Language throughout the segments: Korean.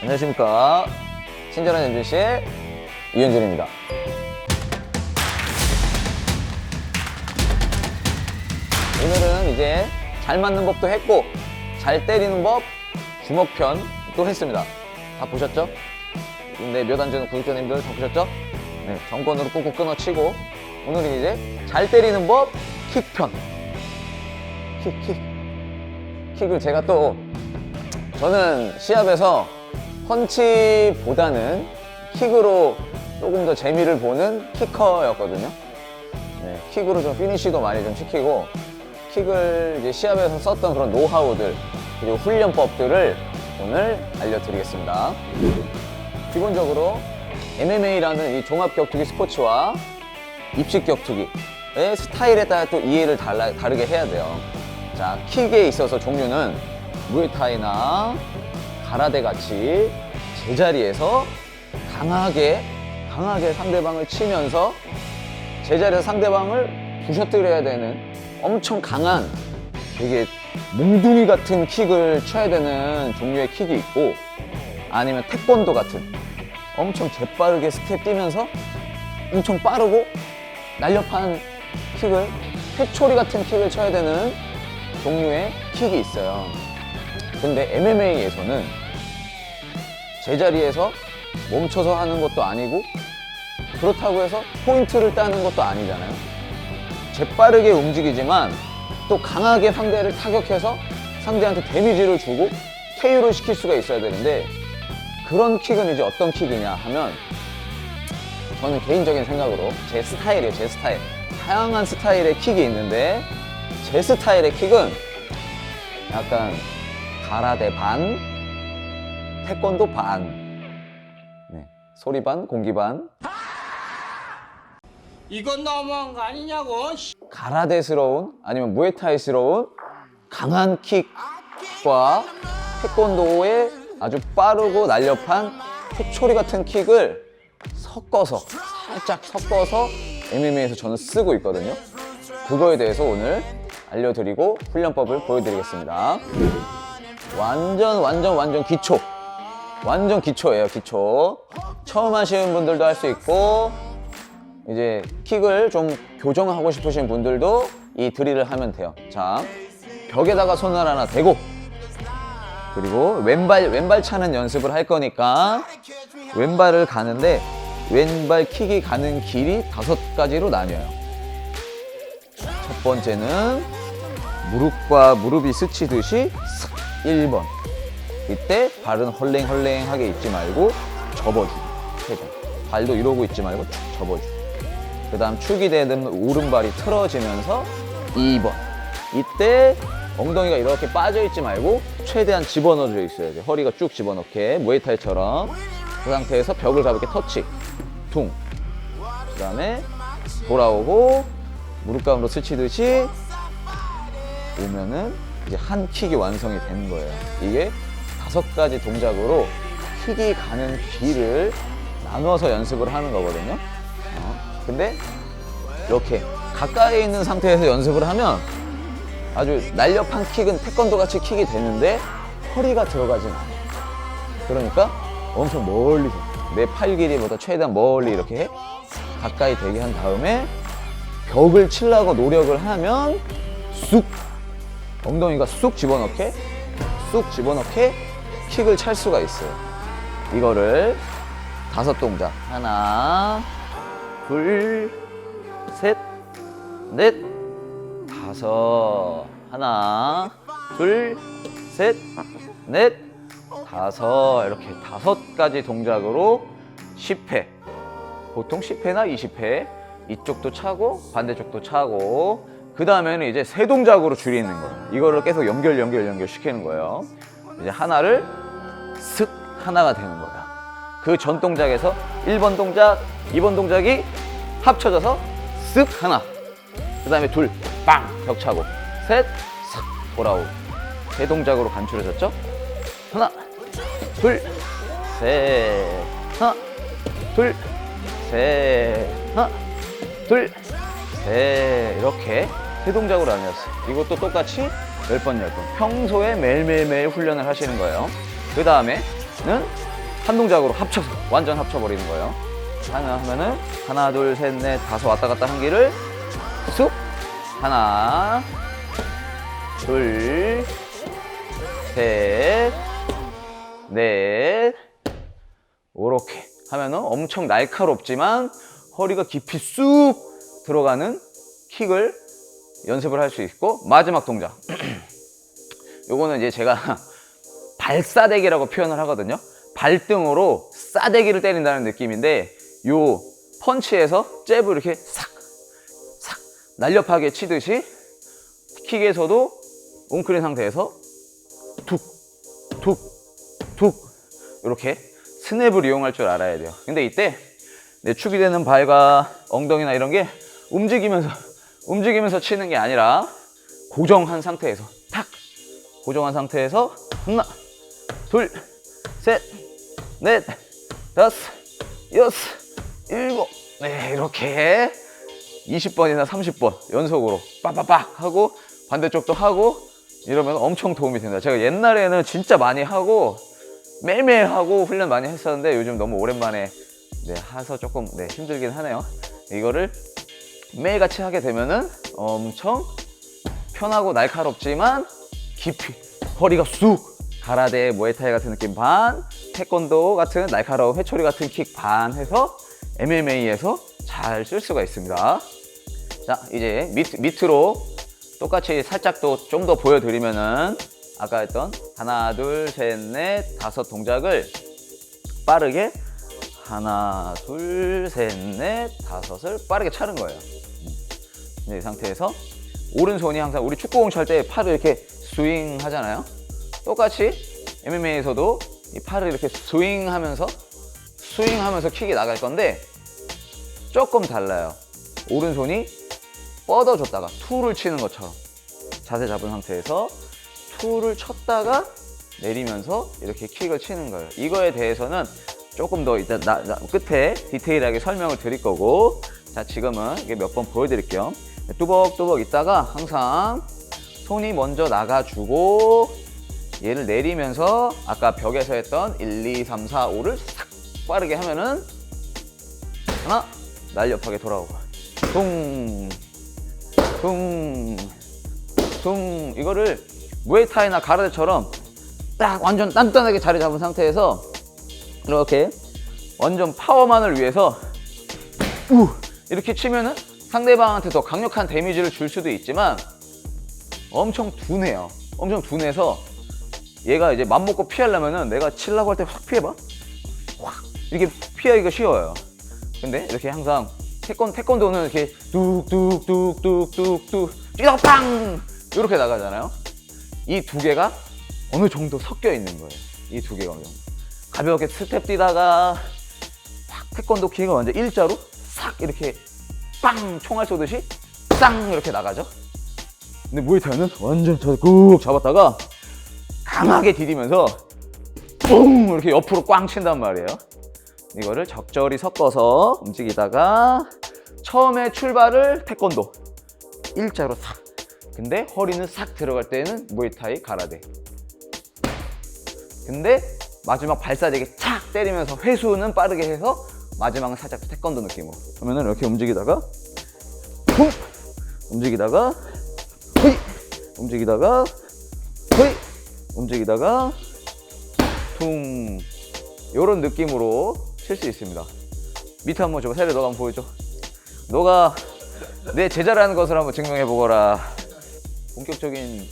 안녕하십니까. 친절한 연준씨의 이현준입니다. 오늘은 이제 잘 맞는 법도 했고, 잘 때리는 법 주먹편 또 했습니다. 다 보셨죠? 근데 몇안 주는 구독자님들 다 보셨죠? 네, 정권으로 꾹꾹 끊어치고, 오늘은 이제 잘 때리는 법 킥편. 킥, 킥. 킥을 제가 또 저는 시합에서 펀치보다는 킥으로 조금 더 재미를 보는 키커였거든요. 네, 킥으로 좀 피니쉬도 많이 좀 시키고 킥을 이제 시합에서 썼던 그런 노하우들 그리고 훈련법들을 오늘 알려드리겠습니다. 기본적으로 MMA라는 이 종합 격투기 스포츠와 입식 격투기의 스타일에 따라 또 이해를 달라, 다르게 해야 돼요. 자, 킥에 있어서 종류는 무에타이나 가라데 같이 제자리에서 강하게, 강하게 상대방을 치면서 제자리에서 상대방을 부셔뜨려야 되는 엄청 강한 되게 몽둥이 같은 킥을 쳐야 되는 종류의 킥이 있고 아니면 태권도 같은 엄청 재빠르게 스텝 뛰면서 엄청 빠르고 날렵한 킥을 회초리 같은 킥을 쳐야 되는 종류의 킥이 있어요. 근데 MMA에서는 제자리에서 멈춰서 하는 것도 아니고 그렇다고 해서 포인트를 따는 것도 아니잖아요. 재빠르게 움직이지만 또 강하게 상대를 타격해서 상대한테 데미지를 주고 KO를 시킬 수가 있어야 되는데 그런 킥은 이제 어떤 킥이냐 하면 저는 개인적인 생각으로 제 스타일이에요, 제 스타일. 다양한 스타일의 킥이 있는데 제 스타일의 킥은 약간 가라데 반, 태권도 반, 네, 소리 반, 공기 반, 이건 너무한 거 아니냐고. 가라데스러운 아니면 무에타이스러운 강한 킥과 태권도의 아주 빠르고 날렵한 회초리 같은 킥을 섞어서 살짝 섞어서 MMA에서 저는 쓰고 있거든요. 그거에 대해서 오늘 알려드리고 훈련법을 보여드리겠습니다. 완전 완전 완전 기초. 완전 기초예요, 기초. 처음 하시는 분들도 할 수 있고 이제 킥을 좀 교정하고 싶으신 분들도 이 드릴을 하면 돼요. 자, 벽에다가 손을 하나 대고 그리고 왼발 왼발 차는 연습을 할 거니까 왼발을 가는데 왼발 킥이 가는 길이 다섯 가지로 나뉘어요. 첫 번째는 무릎과 무릎이 스치듯이 슥 1번. 이때 발은 헐랭헐랭하게 있지 말고 접어주기. 세 번. 발도 이러고 있지 말고 축 접어주기. 그 다음 축이 되는 오른발이 틀어지면서 2번. 이때 엉덩이가 이렇게 빠져있지 말고 최대한 집어넣어져 있어야 돼. 허리가 쭉 집어넣게. 무에타이처럼. 그 상태에서 벽을 가볍게 터치. 퉁. 그 다음에 돌아오고 무릎 가운으로 스치듯이 오면은 이제 한 킥이 완성이 되는 거예요. 이게 다섯 가지 동작으로 킥이 가는 길을 나눠서 연습을 하는 거거든요. 어, 근데 이렇게 가까이 있는 상태에서 연습을 하면 아주 날렵한 킥은 태권도 같이 킥이 되는데 허리가 들어가진 않아. 그러니까 엄청 멀리서 내팔 길이보다 최대한 멀리 이렇게 가까이 되게 한 다음에 벽을 치려고 노력을 하면 쑥 엉덩이가 쑥 집어넣게 쑥 집어넣게 킥을 찰 수가 있어요. 이거를 다섯 동작. 하나 둘 셋 넷. 다섯. 하나 둘 셋 넷. 다섯. 이렇게 다섯 가지 동작으로 10회. 보통 10회나 20회. 이쪽도 차고 반대쪽도 차고. 그 다음에는 이제 세 동작으로 줄이는 거예요. 이거를 계속 연결 연결 연결 시키는 거예요. 이제 하나를 슥 하나가 되는 거야. 그 전 동작에서 1번 동작 2번 동작이 합쳐져서 쓱 하나. 그 다음에 둘 빵 격차고. 셋 싹 돌아오고 세 동작으로 간추려졌죠? 하나 둘 셋. 하나 둘 셋. 하나 둘 셋. 이렇게 세 동작으로 나뉘었어요. 이것도 똑같이 10번 10번. 평소에 매일매일매일 훈련을 하시는 거예요 그 다음에는 한 동작으로 합쳐서 완전 합쳐버리는 거예요. 하나 하면은 하나 둘 셋 넷 다섯 왔다 갔다 한 개를 쑥 하나 둘 셋, 넷, 이렇게 하면은 엄청 날카롭지만 허리가 깊이 쑥 들어가는 킥을 연습을 할 수 있고 마지막 동작. 요거는 이제 제가 발싸대기라고 표현을 하거든요. 발등으로 싸대기를 때린다는 느낌인데 요 펀치에서 잽을 이렇게 싹, 싹 날렵하게 치듯이 킥에서도 웅크린 상태에서 툭, 툭, 툭 이렇게 스냅을 이용할 줄 알아야 돼요. 근데 이때 내 축이 되는 발과 엉덩이나 이런 게 움직이면서 움직이면서 치는 게 아니라 고정한 상태에서 탁 고정한 상태에서 하나, 둘, 셋, 넷, 다섯, 여섯, 일곱, 네 이렇게 20번이나 30번 연속으로 빡빡빡 하고 반대쪽도 하고 이러면 엄청 도움이 됩니다. 제가 옛날에는 진짜 많이 하고 매일매일 하고 훈련 많이 했었는데 요즘 너무 오랜만에 네, 해서 조금 네, 힘들긴 하네요. 이거를 매일같이 하게 되면은 엄청 편하고 날카롭지만 깊이 허리가 쑥 가라데 모에타이 같은 느낌 반 태권도 같은 날카로운 회초리 같은 킥 반 해서 MMA에서 잘 쓸 수가 있습니다. 자 이제 밑, 밑으로 똑같이 살짝 또 좀 더 보여드리면은 아까 했던 하나 둘 셋 넷 다섯 동작을 빠르게 하나 둘 셋 넷 다섯을 빠르게 차는 거예요. 네, 이 상태에서 오른손이 항상 우리 축구공 찰 때 팔을 이렇게 스윙 하잖아요. 똑같이 MMA에서도 이 팔을 이렇게 스윙 하면서 스윙 하면서 킥이 나갈 건데 조금 달라요. 오른손이 뻗어줬다가 투를 치는 것처럼 자세 잡은 상태에서 투를 쳤다가 내리면서 이렇게 킥을 치는 거예요. 이거에 대해서는 조금 더 이따 나, 나- 끝에 디테일하게 설명을 드릴 거고 자 지금은 이게 몇 번 보여드릴게요. 뚜벅뚜벅 있다가 항상 손이 먼저 나가주고 얘를 내리면서 아까 벽에서 했던 1, 2, 3, 4, 5를 싹 빠르게 하면은 하나 날렵하게 돌아오고. 퉁 퉁, 퉁 이거를 무에타이나 가라데처럼 딱 완전 단단하게 자리 잡은 상태에서 이렇게 완전 파워만을 위해서 우! 이렇게 치면은 상대방한테 더 강력한 데미지를 줄 수도 있지만 엄청 둔해요. 엄청 둔해서 얘가 이제 맘먹고 피하려면은 내가 치려고 할 때 확 피해봐. 확 이렇게 피하기가 쉬워요. 근데 이렇게 항상 태권 태권도는 이렇게 뚝뚝뚝뚝뚝뚝 뛰다가 빵 이렇게 나가잖아요. 이 두 개가 어느 정도 섞여 있는 거예요. 이 두 개가 어느 정도. 가볍게 스텝 뛰다가 확 태권도 기가 완전 일자로 싹 이렇게 빵 총알 쏘듯이 쌍 이렇게 나가죠. 근데 무에타이는 완전 저꾹 잡았다가 강하게 디디면서 뿡! 이렇게 옆으로 꽝 친단 말이에요. 이거를 적절히 섞어서 움직이다가 처음에 출발을 태권도. 일자로 싹. 근데 허리는 싹 들어갈 때는 무에타이 가라데. 근데 마지막 발사대기 착 때리면서 회수는 빠르게 해서 마지막은 살짝 태권도 느낌으로. 그러면은 이렇게 움직이다가 쿵 움직이다가 허이 움직이다가 허이 움직이다가 퉁 요런 느낌으로 칠 수 있습니다. 밑에 한번 줘봐. 세례 너가 한번 보여줘. 너가 내 제자라는 것을 한번 증명해 보거라. 본격적인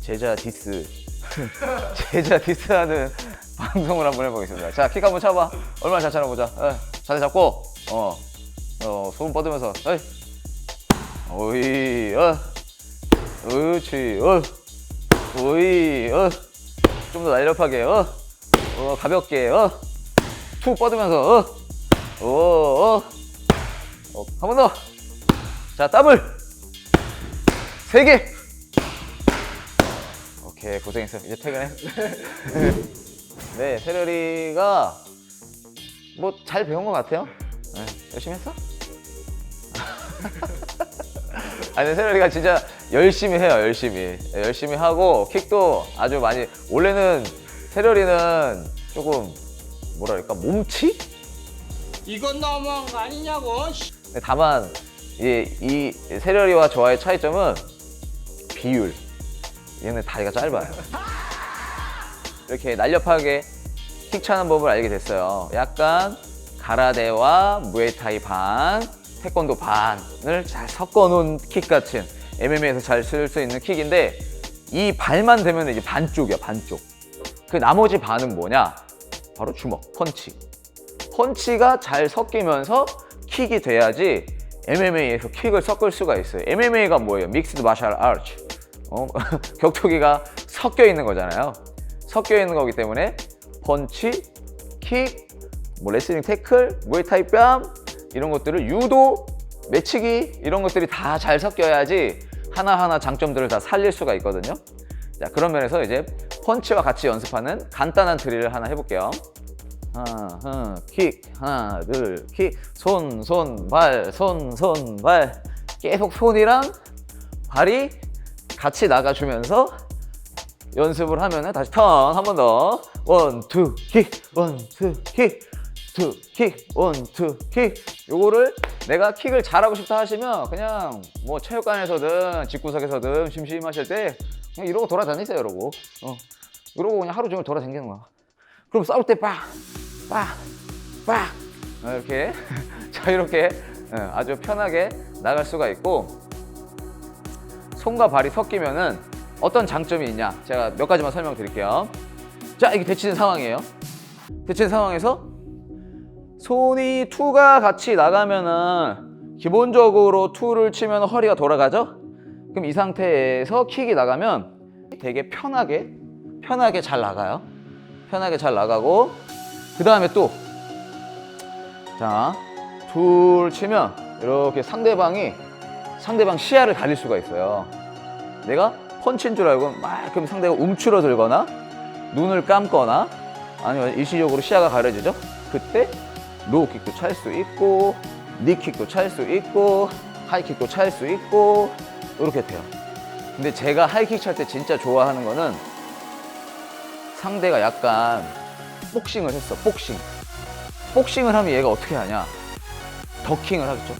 제자 디스. 제자 디스하는 방송을 한번 해보겠습니다. 자 킥 한번 쳐봐. 얼마나 잘 차나 보자. 어, 자세 잡고. 어, 어 손 뻗으면서. 어이. 오이 어. 그렇지 어 오이 어 좀 더 날렵하게 어, 어 가볍게 어 툭 뻗으면서 어, 어, 어. 어, 한 번 더. 자, 더블. 세 개. 오케이, 고생했어. 이제 퇴근해. 네, 세렬이가 뭐 잘 배운 것 같아요. 네, 열심히 했어? 아니, 세렬이가 진짜 열심히 해요, 열심히. 네, 열심히 하고, 킥도 아주 많이. 원래는 세렬이는 조금 뭐랄까 몸치? 이건 너무한 거 아니냐고 씨. 근데 다만 이, 이 세련이와 저와의 차이점은 비율. 얘는 다리가 짧아요. 이렇게 날렵하게 킥 차는 법을 알게 됐어요. 약간 가라데와 무에타이 반, 태권도 반을 잘 섞어 놓은 킥 같은 MMA에서 잘 쓸 수 있는 킥인데 이 발만 되면 이제 반쪽이야 반쪽. 그 나머지 반은 뭐냐? 바로 주먹, 펀치. 펀치가 잘 섞이면서 킥이 돼야지 MMA에서 킥을 섞을 수가 있어요. MMA가 뭐예요? 믹스드 마샬 아츠. 어? 격투기가 섞여 있는 거잖아요. 섞여 있는 거기 때문에 펀치, 킥, 뭐 레슬링 태클, 무에타이 뺨 이런 것들을 유도, 매치기 이런 것들이 다 잘 섞여야지 하나하나 장점들을 다 살릴 수가 있거든요. 자, 그런 면에서 이제 펀치와 같이 연습하는 간단한 드릴을 하나 해볼게요. 하나, 하나, 킥, 하나, 둘, 킥, 손, 손, 발, 손, 손, 발. 계속 손이랑 발이 같이 나가주면서 연습을 하면은 다시 턴 한 번 더. 원, 투, 킥, 원, 투, 킥, 투, 킥, 원, 투, 킥. 요거를 내가 킥을 잘하고 싶다 하시면 그냥 뭐 체육관에서든 집구석에서든 심심하실 때 그냥 이러고 돌아다니세요, 이러고. 어. 이러고 그냥 하루 종일 돌아다니는 거야. 그럼 싸울 때 빡, 빡, 빡 어, 이렇게 자유롭게 어, 아주 편하게 나갈 수가 있고 손과 발이 섞이면은 어떤 장점이 있냐 제가 몇 가지만 설명드릴게요 자 이게 대치는 상황이에요 대치는 상황에서 손이 투가 같이 나가면은 기본적으로 투를 치면 허리가 돌아가죠 그럼 이 상태에서 킥이 나가면 되게 편하게 편하게 잘 나가요 편하게 잘 나가고 그 다음에 또 자, 둘 치면 이렇게 상대방이 상대방 시야를 가릴 수가 있어요. 내가 펀치인 줄 알고 막 그럼 상대가 움츠러들거나 눈을 감거나 아니면 일시적으로 시야가 가려지죠. 그때 로우킥도 찰 수 있고 니킥도 찰 수 있고 하이킥도 찰 수 있고 이렇게 돼요. 근데 제가 하이킥 찰 때 진짜 좋아하는 거는 상대가 약간 복싱을 했어, 복싱. 복싱을 하면 얘가 어떻게 하냐? 더킹을 하겠죠.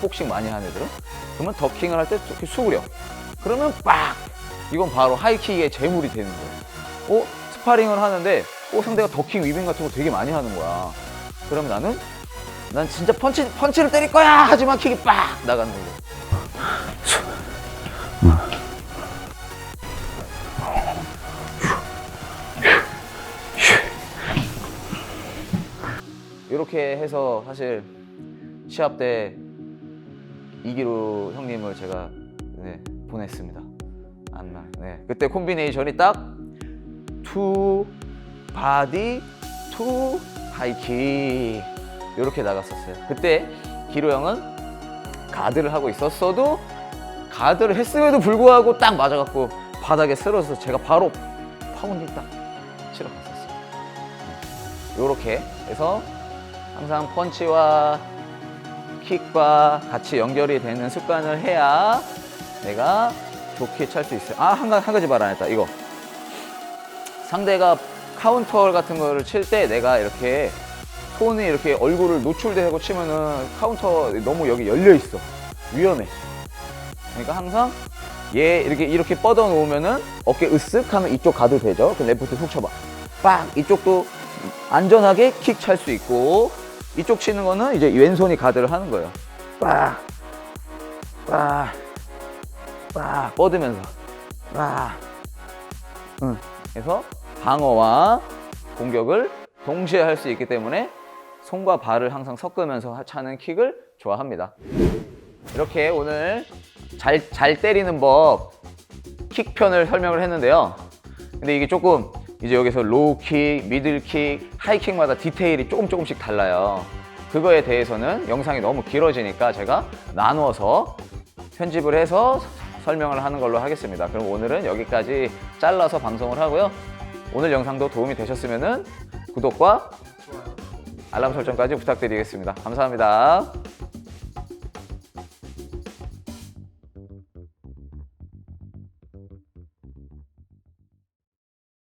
복싱 많이 하는 애들은. 그러면 더킹을 할 때 이렇게 수그려. 그러면 빡! 이건 바로 하이킥의 재물이 되는 거예요. 어? 스파링을 하는데, 어, 상대가 더킹 위빙 같은 거 되게 많이 하는 거야. 그럼 나는, 난 진짜 펀치, 펀치를 때릴 거야! 하지만 킥이 빡! 나가는 거고. 이렇게 해서 사실 시합 때 이기루 형님을 제가 네, 보냈습니다. 안나. 네. 그때 콤비네이션이 딱 투 바디 투 하이킥 이렇게 나갔었어요. 그때 기루 형은 가드를 하고 있었어도 가드를 했음에도 불구하고 딱 맞아갖고 바닥에 쓰러져서 제가 바로 파운딩 딱 치러 갔었어요. 이렇게 해서 항상 펀치와 킥과 같이 연결이 되는 습관을 해야 내가 좋게 찰 수 있어요. 아, 한, 가- 한 가지 말 안 했다. 이거. 상대가 카운터 같은 거를 칠 때 내가 이렇게 손이 이렇게 얼굴을 노출되고 치면은 카운터 너무 여기 열려 있어. 위험해. 그러니까 항상 얘 이렇게 이렇게 뻗어 놓으면은 어깨 으쓱 하면 이쪽 가도 되죠. 그럼 레프트 속 쳐봐. 빡! 이쪽도 안전하게 킥 찰 수 있고 이쪽 치는 거는 이제 왼손이 가드를 하는 거예요. 빡! 빡! 빡! 뻗으면서 빡! 응. 그래서 방어와 공격을 동시에 할 수 있기 때문에 손과 발을 항상 섞으면서 차는 킥을 좋아합니다. 이렇게 오늘 잘, 잘 때리는 법, 킥 편을 설명을 했는데요. 근데 이게 조금 이제 여기서 로우킥, 미들킥, 하이킥마다 디테일이 조금 조금씩 달라요. 그거에 대해서는 영상이 너무 길어지니까 제가 나누어서 편집을 해서 설명을 하는 걸로 하겠습니다. 그럼 오늘은 여기까지 잘라서 방송을 하고요. 오늘 영상도 도움이 되셨으면 구독과 알람 설정까지 부탁드리겠습니다. 감사합니다.